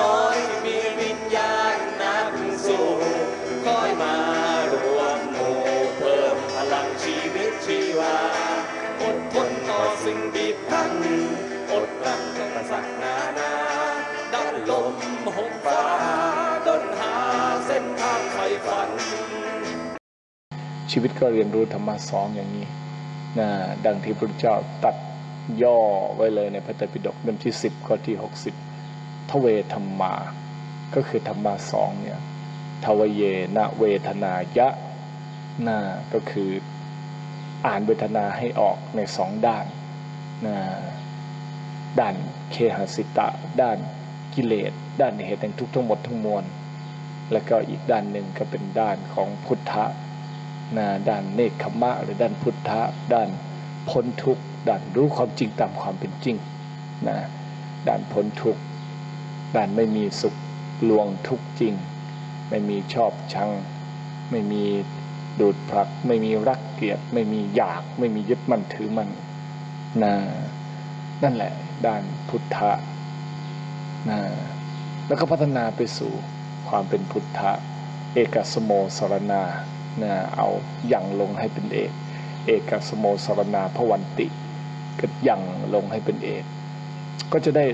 น้อยมีวิญญาณนักสู้คอยมารวมหมู่เพิ่มพลังชีวิตชีวา อดทนต่อสิ่งบีบคั้นอดกลั้นกับประสักนานาดันลมหกฟ้าดนหาเส้นทางไฟฝัน ชีวิตก็เรียนรู้ธรรมะสองอย่างนี้นะดังที่พระเจ้าตัดย่อไว้เลยในพระไตรปิฎกเล่มที่สิบข้อที่หกสิบ ทเวธรรมา ก็คือธรรมะสองเนี่ยทวเยนะเวทนายะนะก็คืออ่านเวทนาให้ออกในสองด้านนะด้านเคหสิตะ ด้านกิเลส ด้านเหตุแห่งทุกข์ทั้งหมดทั้งมวล แล้วก็อีกด้านหนึ่งก็เป็นด้านของพุทธะนะด้านเนคขมะ หรือด้านพุทธะ ด้านพ้นทุกข์ ด้านรู้ความจริงตามความเป็นจริงนะด้านพ้นทุกข์ ด้านไม่มีสุขลวงทุกจริง ไม่มีชอบชัง ไม่มีดูดผลัก ไม่มีรักเกลียดไม่มีอยาก ไม่มียึดมั่นถือมั่นนะนั่นแหละ ด้านพุทธะนะแล้วก็พัฒนาไปสู่ความเป็นพุทธะ เอกสโมสรณานะเอายั่งลงให้เป็นเอก เอกสโมสรณาพวันติก็ยั่งลงให้เป็นเอก ก็จะได้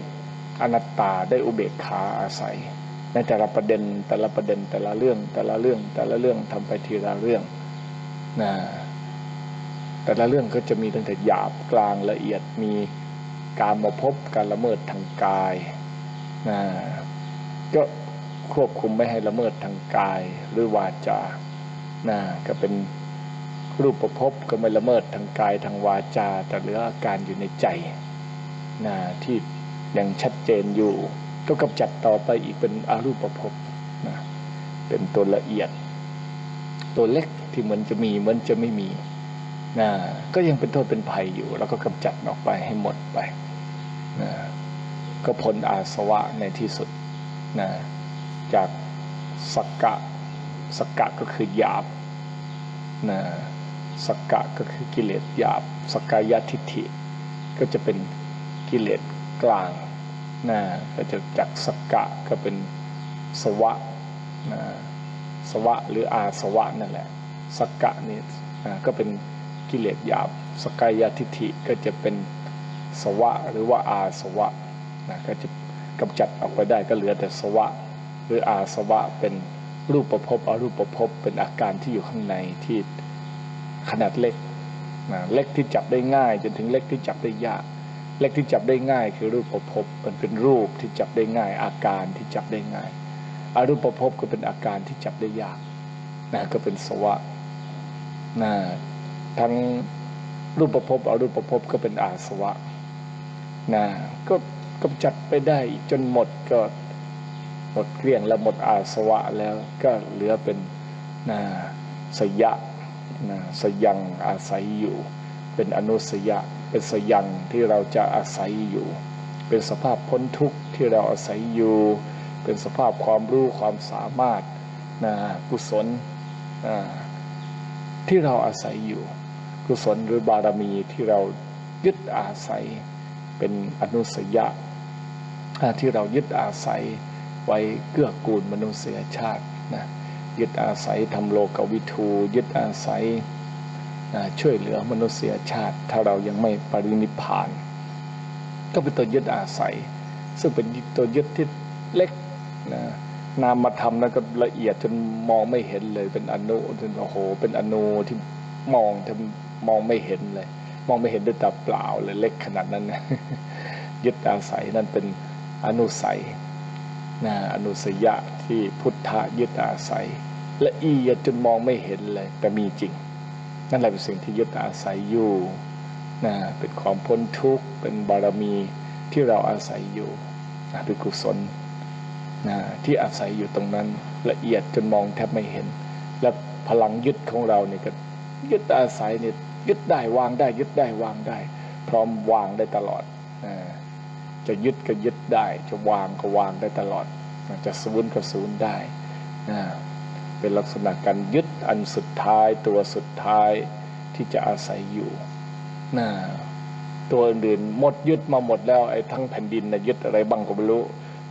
อนัตตาได้อุเบกขาอาศัย ในแต่ละประเด็นแต่ละประเด็นแต่ละเรื่องแต่ละเรื่องแต่ละเรื่องทำไปทีละเรื่องนะแต่ละเรื่องก็จะมีตั้งแต่หยาบกลางละเอียดมีการมาพบการละเมิดทางกายนะก็ควบคุมไม่ให้ละเมิดทางกายหรือวาจานะก็เป็นรูปประพบก็ไม่ละเมิดทางกายทางวาจา แต่เหลืออาการอยู่ในใจนะที่ ยังชัดเจนอยู่ก็กำจัดต่อไปอีกเป็นอารูปประพนะเป็นตัวละเอียด ตัวเล็กที่เหมือนจะมีเหมือนจะไม่มีนะก็ยังเป็นโทษเป็นภัยอยู่ แล้วก็กำจัดออกไปให้หมดไปนะก็พ้นอาสวะในที่สุดนะจากสักกะสักกะก็คือหยาบนะสักกะก็คือกิเลสหยาบสักกายทิฏฐิ ก็จะเป็นกิเลส กลางนะก็จะจากสักกะก็เป็นสวะนะสวะหรืออาสวะนั่นแหละสักกะนี่นะก็เป็นกิเลสหยาบสกายทิฐิก็จะเป็นสวะหรือว่าอาสวะนะก็จะกำจัดออกไปได้ก็เหลือแต่สวะ หรืออาสวะเป็นรูปประพบอรูปประพบเป็นอาการที่อยู่ข้างในที่ขนาดเล็กนะเล็กที่จับได้ง่าย จนถึงเล็กที่จับได้ยาก เล็กที่จับได้ง่ายคือรูปประพบมันเป็นรูปที่จับได้ง่าย อาการที่จับได้ง่ายอารูปประพบก็เป็นอาการที่จับได้ยากนะก็เป็นสวะนะทั้งรูปประพบอรูปประพบก็เป็นอาสวะนะก็กำจัดไปได้จนหมดก็หมดเกลี้ยงแล้วหมดอาสวะแล้วก็เหลือเป็นนะสยะนะสยังอาศัยอยู่ เป็นอนุสยะ เป็นสยังที่เราจะอาศัยอยู่ เป็นสภาพพ้นทุกข์ที่เราอาศัยอยู่ เป็นสภาพความรู้ความสามารถนะกุศลนะที่เราอาศัยอยู่ กุศลหรือบารมีที่เรายึดอาศัยเป็นอนุสยะที่เรายึดอาศัยไว้เกื้อกูลมนุษยชาตินะยึดอาศัยทำโลกวิทูยึดอาศัย ช่วยเหลือมนุษยชาติ ถ้าเรายังไม่ปรินิพาน ก็เป็นตัวยึดอาศัย ซึ่งเป็นตัวยึดที่เล็กนะนามธรรมนั้นก็ละเอียดจนมองไม่เห็นเลย เป็นอนุจนโอ้โห เป็นอนุที่มองทมองไม่เห็นเลย มองไม่เห็นด้วยตาเปล่าเลยเล็กขนาดนั้นนะยึดอาศัยนั่นเป็นอนุสัยนะอนุสยะที่พุทธะยึดอาศัย ละเอียดจนมองไม่เห็นเลย แต่มีจริง นั่นแหละเป็นสิ่งที่ยึดอาศัยอยู่นะเป็นความพ้นทุกข์เป็นบารมีที่เราอาศัยอยู่นะเป็นกุศลนะที่อาศัยอยู่ตรงนั้นละเอียดจนมองแทบไม่เห็น และพลังยึดของเราเนี่ยก็ยึดอาศัยเนี่ยยึดได้วางได้ ยึดได้วางได้ พร้อมวางได้ตลอดนะจะยึดก็ยึดได้ จะวางก็วางได้ตลอด จะศูนย์ก็ศูนย์ได้นะ เป็นลักษณะการยึดอันสุดท้ายตัวสุดท้ายที่จะอาศัยอยู่นะตัวอื่นหมดยึดมาหมดแล้วไอ้ทั้งแผ่นดินนะยึดอะไรบ้างก็ไม่รู้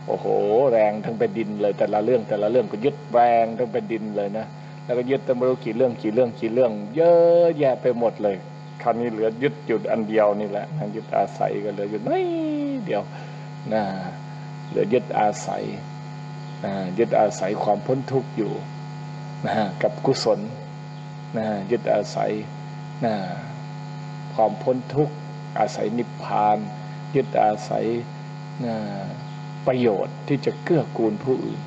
โอ้โห แรงทั้งแผ่นดินเลย แต่ละเรื่องแต่ละเรื่องก็ยึดแรงทั้งแผ่นดินเลยนะแล้วก็ยึดตั้งไม่รู้กี่เรื่องกี่เรื่องกี่เรื่อง เยอะแยะไปหมดเลยคราวนี้เหลือยึดจุดอันเดียวนี่แหละยึดอาศัยก็เหลืออยู่น้อยเดียวนะเหลือยึดอาศัยนะยึดอาศัยความพ้นทุกข์อยู่ นะกับกุศลนะยึดอาศัยนะความพ้นทุกข์อาศัยนิพพาน ยึดอาศัยนะประโยชน์ที่จะเกื้อกูลผู้อื่น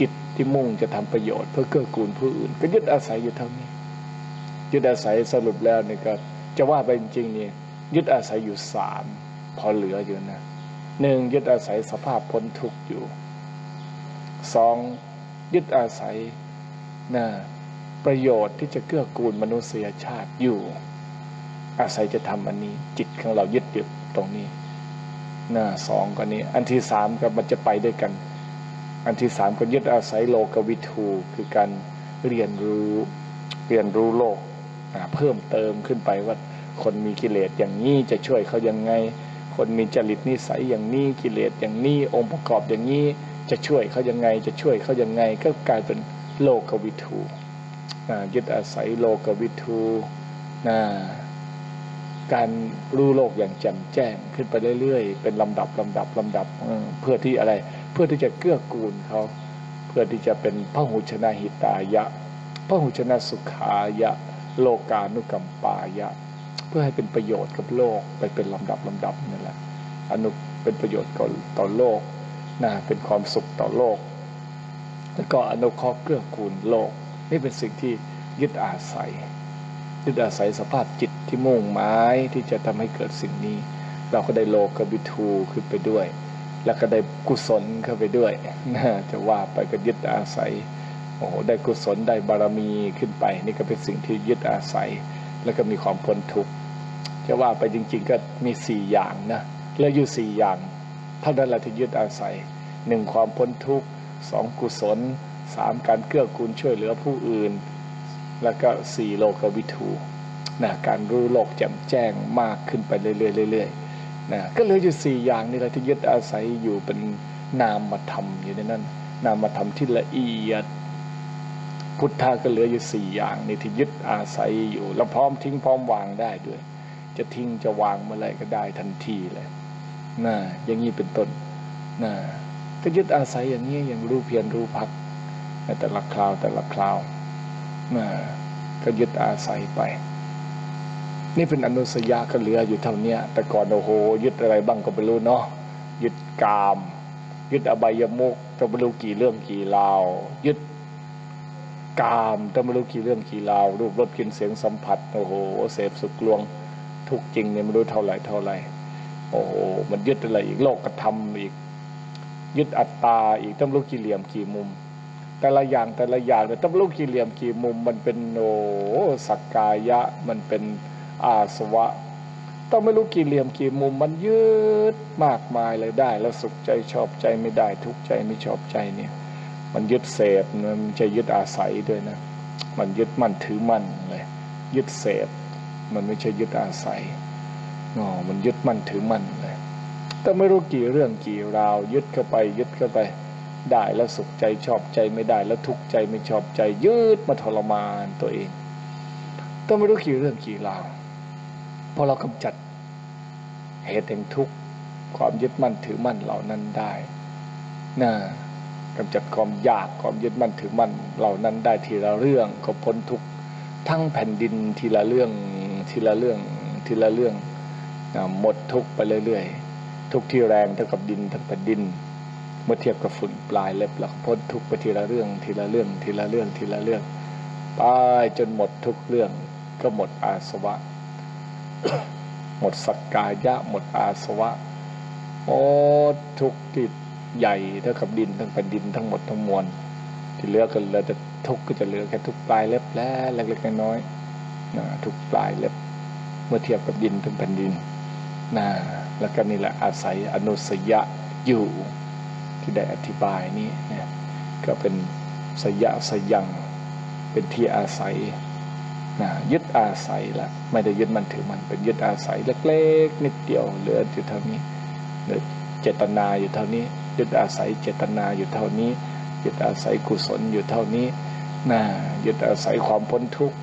จิตที่มุ่งจะทำประโยชน์เพื่อเกื้อกูลผู้อื่น ก็ยึดอาศัยอยู่เท่านี้ ยึดอาศัยสรุปแล้วนี่ก็จะว่าไปจริงๆนี่ยึดอาศัยอยู่สามพอเหลืออยู่นะหนึ่งยึดอาศัยสภาพพ้นทุกข์อยู่สองยึดอาศัย นะประโยชน์ที่จะเกื้อกูลมนุษยชาติอยู่ อาศัยจะทำอันนี้ จิตของเรายึดอยู่ตรงนี้นะสองก็นี้ อันที่สามก็มันจะไปด้วยกัน อันที่สามก็ยึดอาศัยโลกวิทูคือการเรียนรู้เรียนรู้โลกเพิ่มเติมขึ้นไปว่าคนมีกิเลสอย่างนี้จะช่วยเขายังไง คนมีจริตนิสัยอย่างนี้กิเลสอย่างนี้องค์ประกอบอย่างนี้จะช่วยเขายังไง จะช่วยเขายังไง ก็กลายเป็น โลกวิทูยึดอาศัยโลกวิทูการรู้โลกอย่างแจ่มแจ้งขึ้นไปเรื่อยๆ เป็นลำดับลำดับลำดับเพื่อที่อะไร เพื่อที่จะเกื้อกูลเขาเพื่อที่จะเป็นพระหุชนาหิตายะพระหุชนาสุขายะ โลกานุกัมปายะ เพื่อให้เป็นประโยชน์กับโลกไปเป็นลำดับลำดับนั่นแหละอนุเป็นประโยชน์ต่อต่อโลกนะเป็นความสุขต่อโลก แล้วก็อนุเคราะห์เกื้อกูลโลก นี่เป็นสิ่งที่ยึดอาศัย ยึดอาศัยสภาพจิตที่มุ่งหมายที่จะทำให้เกิดสิ่งนี้ เราก็ได้โลกบิทูขึ้นไปด้วย แล้วก็ได้กุศลเข้าไปด้วยนะจะว่าไปก็ยึดอาศัยโอ้ได้กุศลได้บารมีขึ้นไป นี่ก็เป็นสิ่งที่ยึดอาศัย แล้วก็มีความพ้นทุกข์จะว่าไปจริง ๆ ก็มีสี่อย่างนะแล้วอยู่สี่อย่างเท่านั้นแหละที่ยึดอาศัยหนึ่งความพ้นทุกข์ สองกุศลสามการเกื้อกูลช่วยเหลือผู้อื่น แล้วก็สี่โลกวิทูนะการรู้โลกแจ่มแจ้งมากขึ้นไปเรื่อยๆนะก็เหลืออยู่สี่อย่างนี่แหละที่ยึดอาศัยอยู่เป็นนามธรรมอยู่ในนั้น นามธรรมที่ละเอียด พุทธะก็เหลืออยู่สี่อย่างนี่ที่ยึดอาศัยอยู่ แล้วพร้อมทิ้งพร้อมวางได้ด้วย จะทิ้งจะวางเมื่อไรก็ได้ทันทีเลยนะอย่างนี้เป็นต้นนะ ก็ยึดอาศัยอย่างนี้อย่างรู้เพียรรู้พักในแต่ละคราวแต่ละคราวนะก็ยึดอาศัยไป นี่เป็นอนุสยาก็เหลืออยู่เท่านี้แต่ก่อนโอ้โหยึดอะไรบ้างก็ไม่รู้เนาะยึดกาม ยึดอบายมุกจะไม่รู้กี่เรื่องกี่ราว ยึดกามจะไม่รู้กี่เรื่องกี่ราว รูปรสกลิ่นเสียงสัมผัสโอ้โหเสพสุกลวงทุกจริงเนี่ยไม่รู้เท่าไหร่เท่าไหร่โอ้โหมันยึดอะไรอีกโลกกระทำอีก ยึดอัตตาอีกต้องรู้กี่เหลี่ยมกี่มุม แต่ละอย่างแต่ละอย่างเนี่ยต้องรู้กี่เหลี่ยมกี่มุม มันเป็นโอสักกายะมันเป็นอาสวะ ต้องไม่รู้กี่เหลี่ยมกี่มุมมันยืดมากมายเลยได้ แล้วสุขใจชอบใจไม่ได้ ทุกใจไม่ชอบใจเนี่ย มันยึดเสพมันจะยึดอาศัยด้วยนะ มันยึดมั่นถือมั่นเลยยึดเสพมันไม่ใช่ยึดอาศัยอ๋อมันยึดมั่นถือมั่นเลย แต่ไม่รู้กี่เรื่องกี่ราว ยึดเข้าไปยึดเข้าไป ได้แล้วสุขใจชอบใจไม่ได้แล้วทุกข์ใจไม่ชอบใจ ยืดมาทรมานตัวเองแต่ไม่รู้กี่เรื่องกี่ราวพอเรากำจัดเหตุแห่งทุกข์ความยึดมั่นถือมั่นเหล่านั้นได้นะกำจัดความอยากความยึดมั่นถือมั่นเหล่านั้นได้ทีละเรื่องก็พ้นทุกข์ทั้งแผ่นดินทีละเรื่องทีละเรื่องทีละเรื่องหมดทุกข์ไปเรื่อยๆ ทุกที่แรงเท่ากับดินทั้งแผ่นดิน เมื่อเทียบกับฝุ่นปลายเล็บหลักพ้นทุกไปทีละเรื่องทีละเรื่องทีละเรื่องทีละเรื่องไปจนหมดทุกเรื่องก็หมดอาสวะ หมดสักกายะ หมดอาสวะหมดทุกที่ใหญ่เท่ากับดินทั้งแผ่นดินทั้งหมดทั้งมวลที่เหลือก็เหลือแต่ทุกก็จะเหลือแค่ทุกปลายเล็บแล้วเล็กๆน้อยๆทุกปลายเล็บ เมื่อเทียบกับดินทั้งแผ่นดินนะ แล้วก็นี่แหละอาศัยอนุสยะอยู่ที่ได้อธิบายนี้นะก็เป็นสยะสยังเป็นที่อาศัยนะยึดอาศัยละไม่ได้ยึดมันถือมันเป็นยึดอาศัยเล็กๆนิดเดียวเหลืออยู่เท่านี้เหลือเจตนาอยู่เท่านี้ ยึดอาศัยเจตนาอยู่เท่านี้ ยึดอาศัยกุศลอยู่เท่านี้นะยึดอาศัยความพ้นทุกข์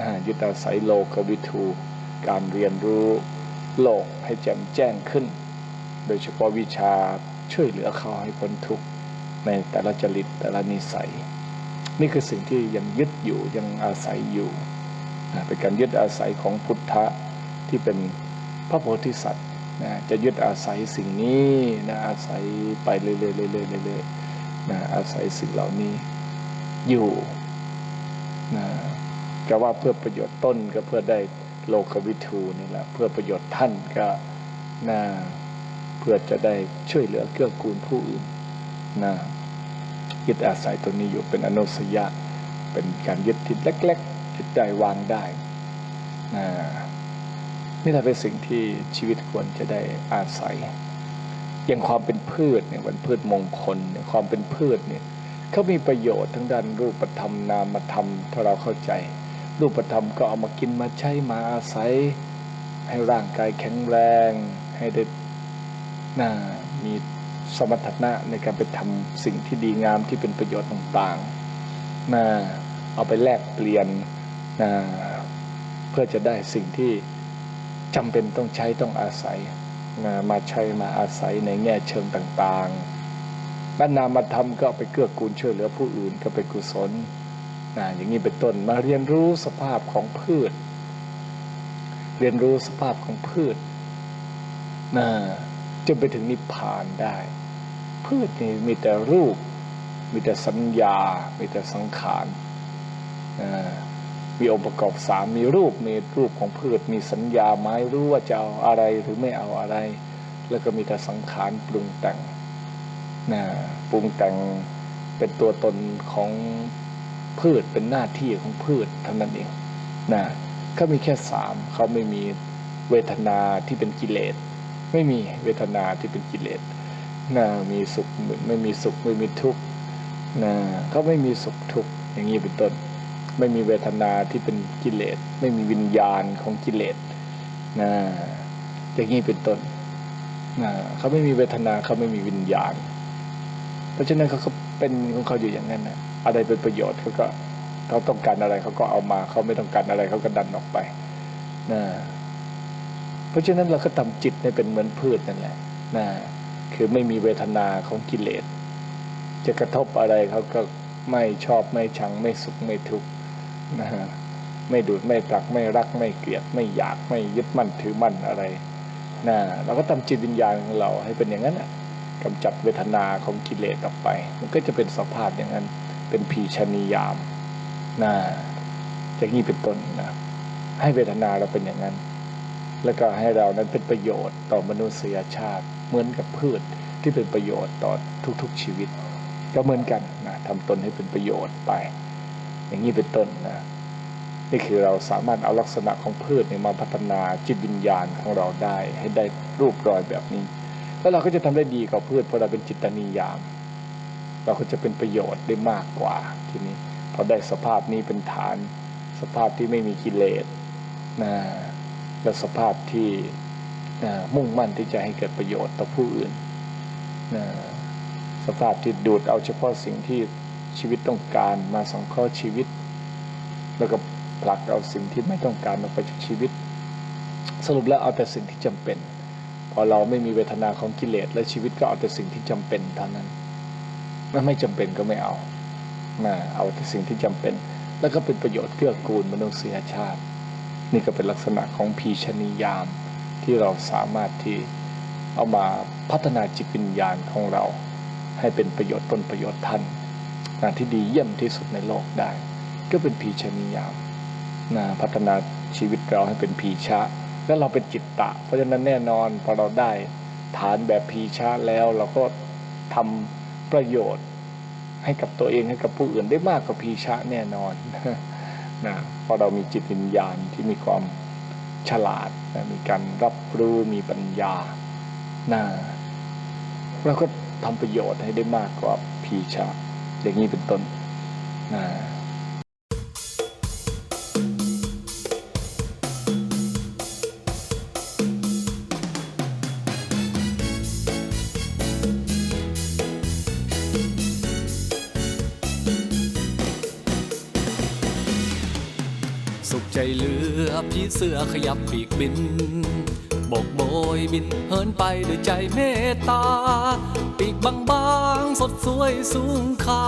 นะยึดอาศัยโลกวิทูการเรียนรู้ โลกให้แจ่มแจ้งขึ้น โดยเฉพาะวิชาช่วยเหลือเขาให้พ้นทุกข์ในแต่ละจริตแต่ละนิสัย นี่คือสิ่งที่ยังยึดอยู่ยังอาศัยอยู่เป็นการยึดอาศัยของพุทธะที่เป็นพระโพธิสัตว์นะจะยึดอาศัยสิ่งนี้นะอาศัยไปเรื่อยๆเรื่อยๆเรื่อยๆนะอาศัยสิ่งเหล่านี้อยู่นะก็ว่าเพื่อประโยชน์ต้นก็เพื่อได้ โลกวิทูนี่แหละเพื่อประโยชน์ท่านก็นะเพื่อจะได้ช่วยเหลือเกื้อกูลผู้อื่นนะยึดอาศัยตัวนี้อยู่เป็นอนุสยะ เป็นการยึดที่เล็กๆยึดได้วางได้นะนี่แหละเป็นสิ่งที่ชีวิตควรจะได้อาศัย อย่างความเป็นพืชเนี่ยมันพืชมงคลเนี่ยความเป็นพืชเนี่ยเขามีประโยชน์ทั้งด้านรูปธรรมนามธรรมถ้าเราเข้าใจ รูปธรรมก็เอามากินมาใช้มาอาศัย ให้ร่างกายแข็งแรง ให้ได้น่ามีสมรรถนะในการไปทำสิ่งที่ดีงามที่เป็นประโยชน์ต่างๆน่าเอาไปแลกเปลี่ยนน่าเพื่อจะได้สิ่งที่จำเป็นต้องใช้ต้องอาศัยนะมาใช้มาอาศัยในแง่เชิงต่างๆด้านนามธรรมก็ไปเกื้อกูลช่วยเหลือผู้อื่นก็เป็นกุศล นะอย่างนี้เป็นต้นมาเรียนรู้สภาพของพืช เรียนรู้สภาพของพืชนะจนไปถึงนิพพานได้ พืชนี่มีแต่รูป มีแต่สัญญา มีแต่สังขารนะมีองค์ประกอบสามมีรูปมีรูปของพืช มีสัญญาไม้รู้ว่าจะเอาอะไรหรือไม่เอาอะไร แล้วก็มีแต่สังขารปรุงแต่งนะปรุงแต่งเป็นตัวตนของ พืชเป็นหน้าที่ของพืชเท่านั้นเองนะเขามีแค่สามเขาไม่มีเวทนาที่เป็นกิเลส ไม่มีเวทนาที่เป็นกิเลสนะมีสุขไม่มีสุขไม่มีทุกข์นะเขาไม่มีสุขทุกข์อย่างนี้เป็นต้น ไม่มีเวทนาที่เป็นกิเลส ไม่มีวิญญาณของกิเลสนะอย่างนี้เป็นต้นนะเขาไม่มีเวทนาเขาไม่มีวิญญาณ เพราะฉะนั้นเขาก็เป็นของเขาอยู่อย่างนั้นนะ อะไรเป็นประโยชน์เขาก็เขาต้องการอะไรเขาก็เอามา เขาไม่ต้องการอะไรเขาก็ดันออกไปนะเพราะฉะนั้นเราก็ทำจิตให้เป็นเหมือนพืชนั่นแหละนะคือไม่มีเวทนาของกิเลส จะกระทบอะไรเขาก็ไม่ชอบไม่ชังไม่สุขไม่ทุกข์นะฮะไม่ดูดไม่ปลักไม่รักไม่เกลียด ไม่อยากไม่ยึดมั่นถือมั่นอะไรนะเราก็ทำจิตวิญญาณของเราให้เป็นอย่างนั้นนะกำจัดเวทนาของกิเลสออกไป มันก็จะเป็นสภาพอย่างนั้น เป็นพีชนียามนะอย่างนี้เป็นต้นนะให้เวทนาเราเป็นอย่างนั้น แล้วก็ให้เรานั้นเป็นประโยชน์ต่อมนุษยชาติเหมือนกับพืชที่เป็นประโยชน์ต่อทุกๆชีวิต ก็เหมือนกันนะทำตนให้เป็นประโยชน์ไป อย่างนี้เป็นต้นนะนี่คือเราสามารถเอาลักษณะของพืชนำมาพัฒนาจิตวิญญาณของเราได้ ให้ได้รูปรอยแบบนี้ แล้วเราก็จะทำได้ดีกว่าพืชเพราะเราเป็นจิตนิยาม เราก็จะเป็นประโยชน์ได้มากกว่าทีนี้พอได้สภาพนี้เป็นฐาน สภาพที่ไม่มีกิเลสนะและสภาพที่นะมุ่งมั่นที่จะให้เกิดประโยชน์ต่อผู้อื่นนะสภาพที่ดูดเอาเฉพาะสิ่งที่ชีวิตต้องการมาสังเคราะห์ชีวิต แล้วก็ผลักเอาสิ่งที่ไม่ต้องการออกไปจากชีวิต สรุปแล้วเอาแต่สิ่งที่จำเป็น พอเราไม่มีเวทนาของกิเลสและชีวิตก็เอาแต่สิ่งที่จำเป็นเท่านั้น ถ้าไม่จำเป็นก็ไม่เอานะเอาแต่สิ่งที่จำเป็น แล้วก็เป็นประโยชน์เกื้อกูลมนุษยชาติ นี่ก็เป็นลักษณะของพีชนียามที่เราสามารถที่เอามาพัฒนาจิตวิญญาณของเรา ให้เป็นประโยชน์ตนประโยชน์ท่านงานที่ดีเยี่ยมที่สุดในโลกได้ ก็เป็นพีชนียามนะพัฒนาชีวิตเราให้เป็นพีชะ แล้วเราเป็นจิตตะ เพราะฉะนั้นแน่นอนพอเราได้ฐานแบบพีชะแล้วเราก็ทำ ประโยชน์ให้กับตัวเองให้กับผู้อื่นได้มากกว่าพีชะแน่นอนนะเพราะเรามีจิตวิญญาณที่มีความฉลาดนะมีการรับรู้มีปัญญานะเราก็ทำประโยชน์ให้ได้มากกว่าพีชะอย่างนี้เป็นต้นนะ อพี่เสือขยับปีกบิน บกโบยบินเหินไปด้วยใจเมตตา ปีกบางๆสดสวยสูงค่า